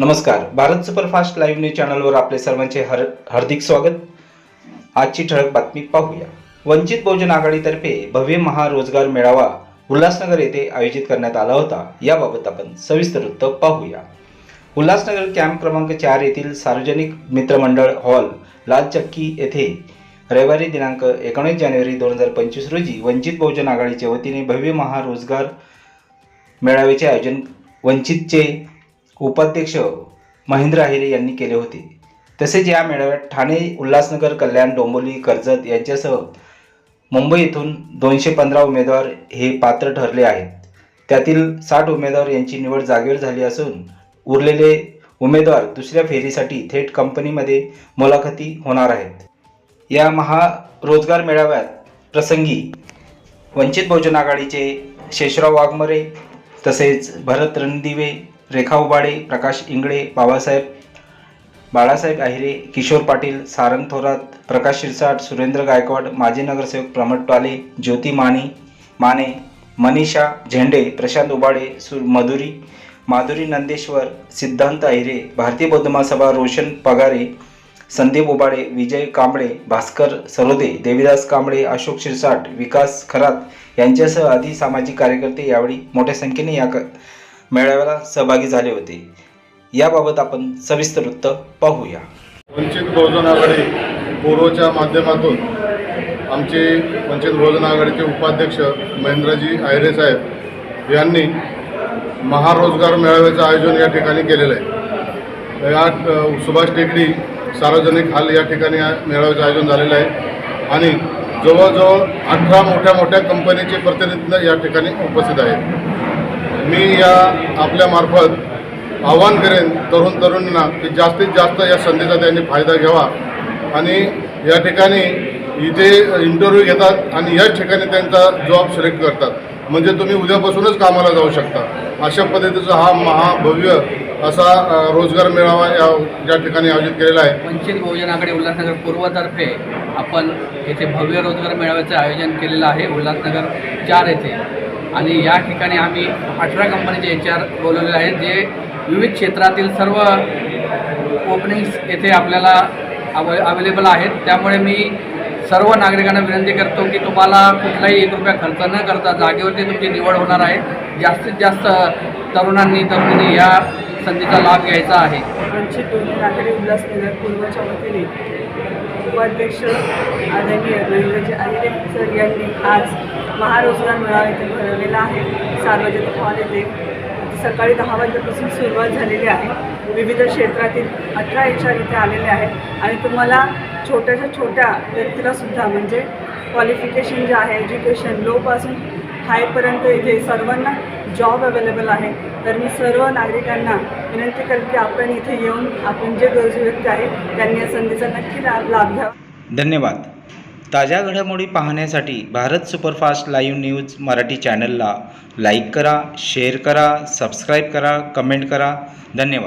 नमस्कार. Bharat superfast live news चॅनलवर आपले सर्वांचे हर हार्दिक स्वागत. आजची ठळक बातमी पाहूया. वंचित बहुजन आघाडीतर्फे भव्य महारोजगार मेळावा उल्हासनगर येथे आयोजित करण्यात आला होता. याबाबत आपण सविस्तर वृत्त पाहूया. उल्हासनगर कॅम्प क्रमांक चार येथील सार्वजनिक मित्रमंडळ हॉल लाल चक्की येथे रविवारी दिनांक एकोणीस जानेवारी दोन हजार पंचवीस रोजी वंचित बहुजन आघाडीच्या वतीने भव्य महारोजगार मेळाव्याचे आयोजन वंचितचे उपाध्यक्ष महेंद्र आहिरे यांनी केले होते. तसेच या मेळाव्यात ठाणे उल्हासनगर कल्याण डोंबोली कर्जत यांच्यासह मुंबई येथून दोनशे पंधरा उमेदवार हे पात्र ठरले आहेत. त्यातील साठ उमेदवार यांची निवड जागेवर झाली असून उरलेले उमेदवार दुसऱ्या फेरीसाठी थेट कंपनीमध्ये मुलाखती होणार आहेत. या महारोजगार मेळाव्यात प्रसंगी वंचित बहुजन आघाडीचे शेषराव वाघमरे तसेच भरत रणदिवे रेखा उबाडे प्रकाश इंगळे बाबासाहेब बाळासाहेब आहिरे किशोर पाटील सारंग थोरात प्रकाश शिरसाट सुरेंद्र गायकवाड माजी नगरसेवक प्रमोद टाले ज्योती माने माने मनीषा झेंडे प्रशांत उबाडे सुर मधुरी माधुरी नंदेश्वर सिद्धांत अहिरे भारतीय बौद्ध महासभा रोशन पगारे संदीप उबाडे विजय कांबळे भास्कर सरोदे देविदास कांबळे अशोक शिरसाट विकास खरात यांच्यासह आदी सामाजिक कार्यकर्ते यावेळी मोठ्या संख्येने या क- मेळाव्याला सहभागी झाले होते. याबाबत आपण सविस्तर वृत्त पाहूया. वंचित बहुजन आघाडी पूर्वच्या माध्यमातून आमचे वंचित बहुजन आघाडीचे उपाध्यक्ष महेंद्रजी आयरे साहेब यांनी महारोजगार मेळाव्याचं आयोजन या ठिकाणी केलेलं आहे. या सुभाष टेकडी सार्वजनिक हॉल या ठिकाणी मेळाव्याचं आयोजन झालेलं आहे. आणि जवळजवळ अठरा मोठ्या मोठ्या कंपनीचे प्रतिनिधी या ठिकाणी उपस्थित आहेत. मी या आपल्यामार्फत आवाहन करेन तरुण तरुणींना की जास्तीत जास्त या संधीचा त्यांनी फायदा घ्यावा. आणि या ठिकाणी इथे इंटरव्ह्यू घेतात आणि याच ठिकाणी त्यांचा जॉब सिलेक्ट करतात. म्हणजे तुम्ही उद्यापासूनच कामाला जाऊ शकता. अशा पद्धतीचा हा महाभव्य असा रोजगार मेळावा या या ठिकाणी आयोजित केलेला आहे. वंचित बहुजन आघाडी उल्हासनगर पूर्वतर्फे आपण येथे भव्य रोजगार मेळाव्याचं आयोजन केलेलं आहे. उल्हासनगर चार येथे. आणि या ठिकाणी आम्ही अठरा कंपनीचे एच आर बोलवलेले आहेत जे विविध क्षेत्रातील सर्व ओपनिंग्स येथे आपल्याला अव अवेलेबल आहेत. त्यामुळे मी सर्व नागरिकांना विनंती करतो की तुम्हाला कुठलाही एक रुपया खर्च न करता जागेवरती तुमची निवड होणार आहे. जास्तीत जास्त तरुणांनी तरुणींनी या संधीचा लाभ घ्यायचा आहे. उपाध्यक्ष आदरणीय महेंद्रजी आहिरे सर यांनी आज महारोजगार मेळावा इथे भरवलेला आहे. सार्वजनिक हॉल येथे सकाळी दहा वाजल्यापासून सुरुवात झालेली आहे. विविध क्षेत्रातील अठरा एच इथे आलेले आहेत. आणि तुम्हाला छोट्याशा छोट्या व्यक्तीला सुद्धा म्हणजे क्वालिफिकेशन जे आहे एज्युकेशन लोपासून हायपर्यंत इथे सर्वांना जॉब अवेलेबल आहे तर मी सर्व नागरिकांना विनंती करते की आपण इथे येऊन आपण जे गरजू व्यक्ती आहे त्यांनी या संधीचा नक्की लाभ लाभ घ्यावा. धन्यवाद. ताज्या घडामोडी पाहण्यासाठी Bharat superfast live news Marathi चॅनलला लाईक करा शेअर करा सबस्क्राईब करा कमेंट करा. धन्यवाद.